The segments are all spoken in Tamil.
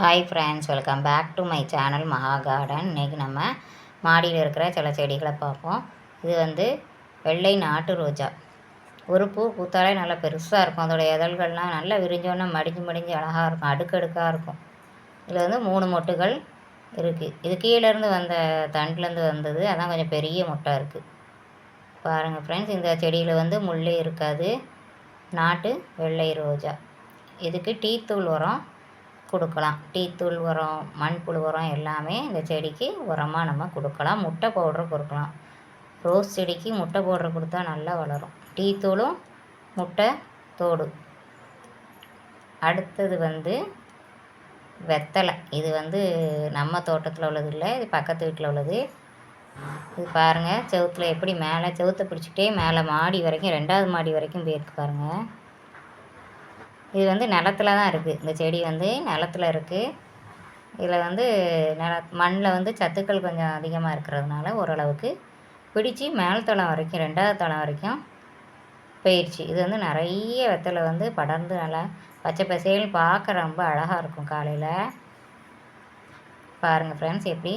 Hi friends welcome back to my channel Maha garden இன்றைக்கி நம்ம மாடியில் இருக்கிற சில செடிகளை பார்ப்போம். இது வந்து வெள்ளை நாட்டு ரோஜா. ஒரு பூ பூத்தாலே நல்லா பெருசாக இருக்கும். அதோடய இதழ்கள்லாம் நல்லா விரிஞ்சோன்னே மடிஞ்சு மடிஞ்சு அழகாக இருக்கும். அடுக்கடுக்காக இருக்கும். இதில் வந்து மூணு மொட்டுகள் இருக்குது இது கீழேருந்து வந்த தண்டுலேருந்து வந்தது. அதான் கொஞ்சம் பெரிய மொட்டை இருக்குது பாருங்கள் ஃப்ரெண்ட்ஸ் இந்த செடியில் வந்து முள்ளே இருக்காது. நாட்டு வெள்ளை ரோஜா. இதுக்கு டீத்தூள் உரம் கொடுக்கலாம். டீத்தூள் உரம் மண்புழு உரம் எல்லாமே இந்த செடிக்கு உரமாக நம்ம கொடுக்கலாம். முட்டை பவுட்ரு கொடுக்கலாம். ரோஸ் செடிக்கு முட்டை பவுட்ரு கொடுத்தா நல்லா வளரும். டீத்தூளும் முட்டை தோடு. அடுத்தது வந்து வெத்தலை. இது வந்து நம்ம தோட்டத்தில் உள்ளது இல்லை இது பக்கத்து வீட்டில் உள்ளது. இது பாருங்கள் செவுத்தில் எப்படி மேலே செவுத்தை பிடிச்சிக்கிட்டே மேலே மாடி வரைக்கும் ரெண்டாவது மாடி வரைக்கும் போயிருக்கு பாருங்கள் இது வந்து நிலத்துல தான் இருக்குது இந்த செடி வந்து நிலத்துல இருக்குது இதில் வந்து நில மண்ணில் வந்து சத்துக்கள் கொஞ்சம் அதிகமாக இருக்கிறதுனால ஓரளவுக்கு பிடிச்சி மேல் தளம் வரைக்கும் ரெண்டாவது தளம் வரைக்கும் போயிடுச்சு இது வந்து நிறைய வெத்தலை வந்து படர்ந்து நல்லா பச்சை பசேல்னு பார்க்க ரொம்ப அழகாக இருக்கும் காலையில். பாருங்கள் ஃப்ரெண்ட்ஸ் எப்படி?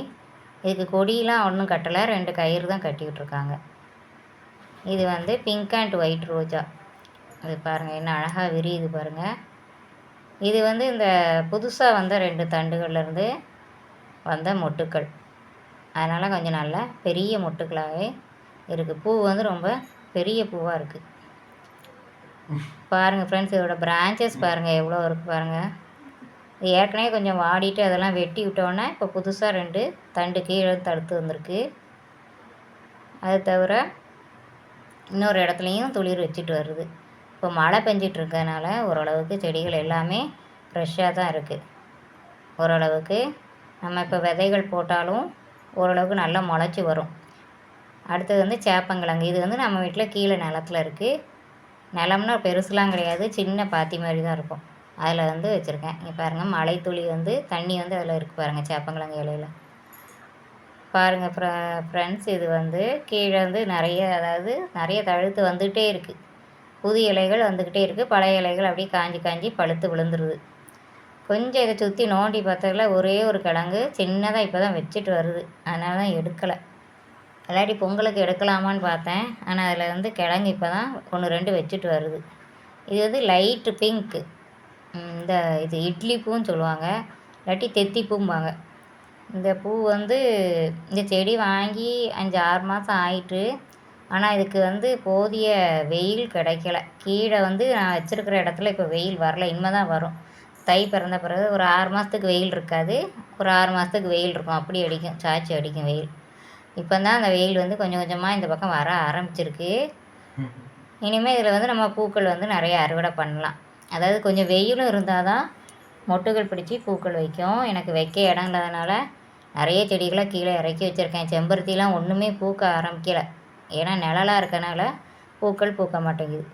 இதுக்கு கொடியெலாம் ஒன்றும் கட்டலை ரெண்டு கயிறு தான் கட்டிக்கிட்டு இருக்காங்க. இது வந்து பிங்க் அண்ட் ஒயிட் ரோஜா. அது பாருங்கள் என்ன அழகாக விரியுது பாருங்கள் இது வந்து இந்த புதுசாக வந்த ரெண்டு தண்டுகள்லேருந்து வந்த மொட்டுக்கள். அதனால் கொஞ்சம் நல்லா பெரிய மொட்டுக்களாகவே இருக்குது பூ வந்து ரொம்ப பெரிய பூவாக இருக்குது பாருங்கள் ஃப்ரெண்ட்ஸ் இதோட பிரான்ச்சஸ் பாருங்கள் எவ்வளோ இருக்குது பாருங்கள் இது ஏற்கனவே கொஞ்சம் வாடிட்டு அதெல்லாம் வெட்டி விட்டோன்னே இப்போ புதுசாக ரெண்டு தண்டு கீழே தடுத்து வந்திருக்கு. அது தவிர இன்னொரு இடத்துலையும் துளிர் வச்சுட்டு வருது. இப்போ மழை பெஞ்சிட்ருக்கனால ஓரளவுக்கு செடிகள் எல்லாமே ஃப்ரெஷ்ஷாக தான் இருக்குது ஓரளவுக்கு நம்ம இப்போ விதைகள் போட்டாலும் ஓரளவுக்கு நல்லா முளைச்சி வரும். அடுத்தது வந்து சேப்பங்கிழங்கு. இது வந்து நம்ம வீட்டில் கீழே நிலத்துல இருக்குது நிலம்னா பெருசுலாம் கிடையாது. சின்ன பாத்தி மாதிரி தான் இருக்கும். அதில் வந்து வச்சுருக்கேன். இங்கே பாருங்கள் மழை துளி வந்து தண்ணி வந்து அதில் இருக்குது பாருங்கள் சேப்பங்கிழங்கு இலையில். பாருங்கள் ஃப்ரெண்ட்ஸ் இது வந்து கீழே வந்து நிறைய அதாவது நிறைய தழுத்து வந்துகிட்டே இருக்குது புது இலைகள் வந்துக்கிட்டே இருக்குது பழைய இலைகள் அப்படியே காஞ்சி காஞ்சி பழுத்து விழுந்துருது. கொஞ்சம் இதை சுற்றி நோண்டி பார்த்ததில் ஒரே ஒரு கிழங்கு சின்னதாக இப்போ தான் வச்சுட்டு வருது. அதனால தான் எடுக்கலை. இல்லாட்டி பொங்கலுக்கு எடுக்கலாமான்னு பார்த்தேன். ஆனால் அதில் வந்து கிழங்கு இப்போ தான் ஒன்று ரெண்டு வச்சுட்டு வருது. இது வந்து லைட்டு பிங்க்கு இந்த இது இட்லி பூன்னு சொல்லுவாங்க. இல்லாட்டி தெத்தி பூம்பாங்க. இந்த பூ வந்து இந்த செடி வாங்கி அஞ்சு ஆறு மாதம் ஆயிட்டு ஆனால் இதுக்கு வந்து போதிய வெயில் கிடைக்கல. கீழே வந்து நான் வச்சுருக்கிற இடத்துல இப்போ வெயில் வரல. இனிமேல் தான் வரும். தை பிறந்த பிறகு ஒரு ஆறு மாதத்துக்கு வெயில் இருக்காது. ஒரு ஆறு மாதத்துக்கு வெயில் இருக்கும். அப்படி அடிக்கும். சாய்ச்சி அடிக்கும் வெயில். இப்போ தான் அந்த வெயில் வந்து கொஞ்சம் கொஞ்சமாக இந்த பக்கம் வர ஆரம்பிச்சிருக்கு. இனிமேல் இதில் வந்து நம்ம பூக்கள் வந்து நிறைய அறுவடை பண்ணலாம். அதாவது கொஞ்சம் வெயிலும் இருந்தால் தான் மொட்டுகள் பிடிச்சி பூக்கள் வைக்கும். எனக்கு வைக்க இடம் இல்லாதனால நிறைய செடிகளை கீழே இறக்கி வச்சுருக்கேன். செம்பருத்திலாம் ஒன்றுமே பூக்க ஆரம்பிக்கலை. ஏன்னா நிழலா இருக்கனால பூக்கள் பூக்க மாட்டேங்குது.